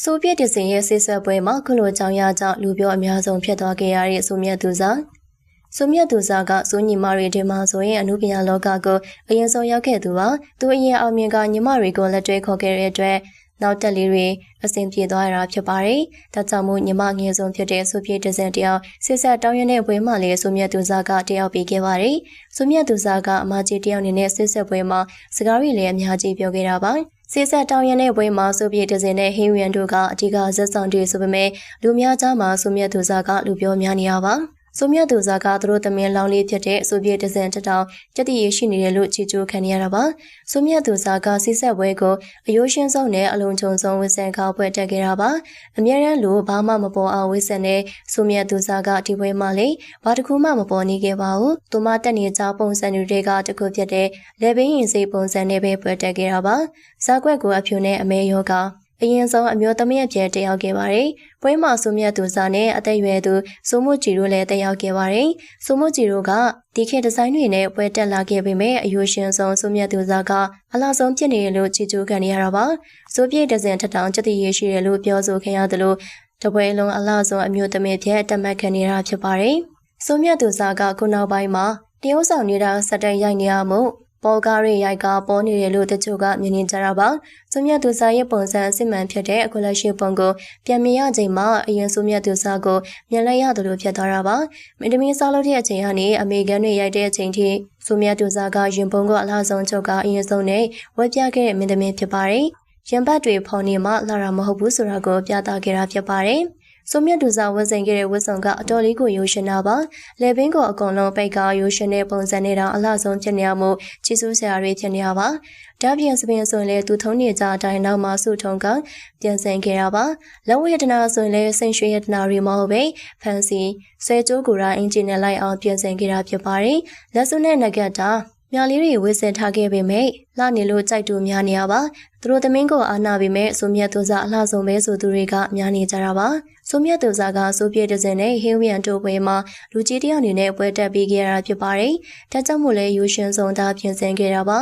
ဆိုဗီယက်တစ်စင်ရဲ့ဆေးဆက်ပွဲမှာခုလိုကြောင်ရကြောင့်လူပြောအများဆုံးဖြစ်သွားခဲ့ရတဲ့ဆိုမြတ်သူစားဆိုမြတ်သူစားကစိုးညီမတွေဒီမှာဆိုရင်အမှုပညာလောကကိုအရင်ဆုံးရောက်ခဲ့သူပါသူအရင်အောင်မြင်ကညီမတွေကိုလက်တွဲခေါ်ခဲ့တဲ့အတွက်နောက်တက်လေးတွေအဆင်ပြေသွားရတာဖြစ်ပါတယ်။ဒါကြောင့်မို့ညီမငယ်ဆုံးဖြစ်တဲ့ဆိုဗီယက်တစ်စင်တယောက်စစ်ဆက်တောင်းရတဲ့ပွဲမှာလည်းဆိုမြတ်သူစားကတယောက်ပြီးခဲ့ပါတယ်။ဆိုမြတ်သူစားကအမကြီးတယောက်အနေနဲ့စစ်ဆက်ပွဲမှာစကားတွေလည်းအများကြီးပြောခဲ့တာပါ။ စစ်ဆက်တောင်းရတဲ့ပွဲမှာဆိုဗီယက်တစ်စင်နဲ့ဟင်းရန်တို့ကအဓိကဇက်ဆောင်တွေဆိုပေမဲ့လူများကြားမှာဆိုမြတ်သူစားကလူပြောများနေရပါ။ ဆိုမြတ်သူစားကသူတို့သမင်းလောင်းလေးဖြစ်တဲ့ဆိုဗီယက်ဒဇန်တထောင်ကြတိရရှိနေတယ်လို့ချီကျိုးခံရတာပါဆိုမြတ်သူစားကစစ်ဆက်ပွဲကိုအယိုးရှင်းဆုံးနဲ့အလုံးချုံဆုံးဝစ်ဆန်ခါပွဲတက်ခဲ့တာပါအမြဲတမ်းလိုဘာမှမပေါ်အောင်ဝစ်ဆန်တဲ့ဆိုမြတ်သူစားကဒီပွဲမှာလေဘာတစ်ခုမှမပေါ်နေခဲ့ပါဘူးသူမတက်နေကြပုံစံတွေကတခုဖြစ်တဲ့လေဘင်းရင်စိပုံစံနဲ့ပဲပွဲတက်ခဲ့တာပါဇာကွက်ကိုအဖြူနဲ့အမဲယောက အရင်ဆုံးအမျိုးသမီးအပြည့်တက်ရောက်ခဲ့ပါတယ်။ပွဲမှာဆိုမြတ်သူစားနဲ့အသက်အရွယ်သူစိုးမို့ကြည်တို့လည်းတက်ရောက်ခဲ့ပါတယ်။စိုးမို့ကြည်တို့ကဒီခေတ်ဒီဇိုင်းတွေနဲ့ပွဲတက်လာခဲ့ပေမဲ့အယူရှင်ဆုံးစိုးမြတ်သူစားကအလားဆုံးဖြစ်နေတယ်လို့ချီးကျူးခံရတာပါ။စိုးပြည့်ဒဇင်ထထောင်စက်တည်ရရှိတယ်လို့ပြောဆိုခဲ့ရတယ်လို့တပွဲလုံးအလားဆုံးအမျိုးသမီးဖြစ်တက်မှတ်ခံနေတာဖြစ်ပါတယ်။စိုးမြတ်သူစားကခုနောက်ပိုင်းမှာတရုတ်ဆောင်နေတာစက်တန်ရိုက်နေရမှု ပေါ်ကားရဲ့ရိုက်ကပေါ်နေတယ်လို့တချို့ကမြင်နေကြတာပါ။စုမြတ်သူစာရဲ့ပုံစံအစစ်မှန်ဖြစ်တဲ့အခုလက်ရှိပုံကိုပြန်မြင်ရချိန်မှာအရင်စုမြတ်သူစာကိုမြင်လိုက်ရတယ်လို့ဖြစ်သွားတာပါ။မင်းသမီးစားလို့တဲ့အချိန်ကနေအမေကန်တွေရိုက်တဲ့အချိန်ထိစုမြတ်သူစာကရင်ပုံကိုအလားဆုံးချုပ်ကအရင်ဆုံးနဲ့ဝက်ပြခဲ့တဲ့မင်းသမီးဖြစ်ပါတယ်။ရင်ဘတ်တွေဖော်နေမှလာတာမဟုတ်ဘူးဆိုတာကိုပြသခဲ့တာဖြစ်ပါတယ်။ ဆိုမြတ်သူစာဝတ်ဆင်ခဲ့တဲ့ဝတ်စုံကအတော်လေးကိုရိုးရှင်တာပါလေဘင်းကိုအကုန်လုံးပိတ်ကာရိုးရှင်တဲ့ပုံစံနဲ့တော့အလှဆုံးဖြစ်နေမှုချီဆူးဆရာတွေဖြစ်နေပါဒါပြင်စပင်ဆိုရင်လည်းသူထုံးနေကြအတိုင်းနောက်မှာစုထုံကပြန်ဆင်ခဲ့တာပါလက်ဝဲရတနာဆိုရင်လည်းစိန်ရွှေရတနာတွေမဟုတ်ပဲဖန်စီဆွဲကြိုးကိုရာအင်ဂျင်နဲ့လိုက်အောင်ပြန်ဆင်ခဲ့တာဖြစ်ပါတယ်လက်စုံနဲ့နဂတ်တာ မြားလေးတွေဝစ်ဆင်ထားခဲ့ပေမဲ့လှနေလို့ကြိုက်တူများနေရပါသူတို့သမင်းကိုအာနာပေမဲ့ဆိုမြတ်သူစားအလှဆုံးပဲဆိုသူတွေကများနေကြတာပါဆိုမြတ်သူစားကဆိုပြည့်ဒဇင်နဲ့ဟင်းဝီယန်တိုပွဲမှာလူကြီးတယောက်အနေနဲ့ပွဲတက်ပြီးခဲ့ရတာဖြစ်ပါတယ်ဒါကြောင့်မို့လဲယူရှင်ဆုံးသားပြင်ဆင်ခဲ့တာပါ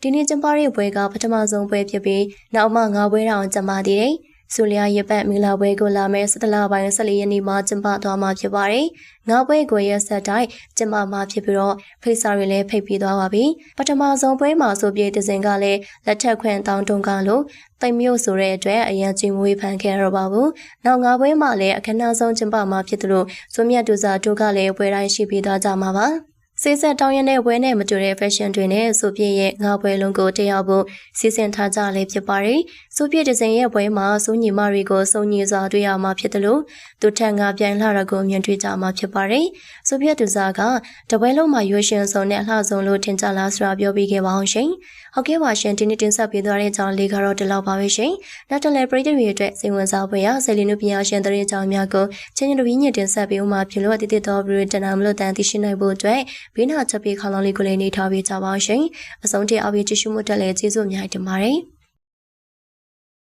ဒီနေ့ကျင်းပတဲ့ပွဲကပထမဆုံးပွဲဖြစ်ပြီးနောက်မှငါးပွဲတောင်ကျင်းပသေးတယ်။ ဆူလျာရပတ်မင်္ဂလာပွဲကိုလာမယ့်17လပိုင်း14ရက်နေ့မှာကျင်းပသွားမှာဖြစ်ပါတယ်။ငါးပွဲကိုရက်ဆက်တိုင်းကျင်းပမှာဖြစ်ပြီးတော့ဖိတ်စာတွေလည်းဖိတ်ပြီးသွားပါပြီ။ပထမဆုံးပွဲမှာဆိုပြေတစင်ကလည်းလက်ထက်ခွင့်တောင်းတုံးကလို့တိမ်မြို့ဆိုတဲ့အတွက်အရန်ကြီးမွေးဖန်ခဲ့ရတော့ပါဘူး။နောက်ငါးပွဲမှာလည်းအခမ်းအနားဆုံးကျင်းပမှာဖြစ်သလိုစွန်မြတ်တူစာတို့ကလည်းပွဲတိုင်းရှိပြီးသွားကြမှာပါ။ စေဆက်တောင်းရတဲ့ဝဲနဲ့မတူတဲ့ fashion တွေနဲ့ဆိုပြည့်ရဲ့ငါပွဲလုံးကိုတက်ရောက်ဖို့စီစဉ်ထားကြလည်းဖြစ်ပါတယ်။ဆိုပြည့်ဒီဇိုင်းရဲ့ပွဲမှာစိုးညီမတွေကိုစုံညီစွာတွေ့ရမှာဖြစ်တယ်လို့သူထက်ငါပြိုင်လာရကိုမြင်တွေ့ကြမှာဖြစ်ပါတယ်။ဆိုပြည့်သူစားကတပွဲလုံးမှာရွှေရှင်စုံနဲ့အလှဆုံးလို့ထင်ကြလားဆိုတာပြောပြခဲ့ပါအောင်ရှင်။ဟုတ်ကဲ့ပါရှင်ဒီနေ့တင်ဆက်ပေးသွားတဲ့အကြောင်းလေးကတော့ဒီလောက်ပါပဲရှင်။နောက်တလဲပရိသတ်တွေအတွက်စိတ်ဝင်စားဖွယ်ရာဆယ်လီနုပညာရှင်တဲ့ကြောင်းများကိုချင်းချင်းတို့ညင်တင်ဆက်ပေးဦးမှာဖြစ်လို့အတိအကျတော့ဗီဒီယိုတနာမလို့တန်သိရှိနိုင်ဖို့အတွက်ဘေးနာချက်ပေးခါလောင်းလေးကိုလည်းနေထားပေးကြပါရှင်။အဆုံးထိအပြည့်ကြည့်ရှုမှုတက်လည်းကျေးဇူးအများကြီးတင်ပါတယ်။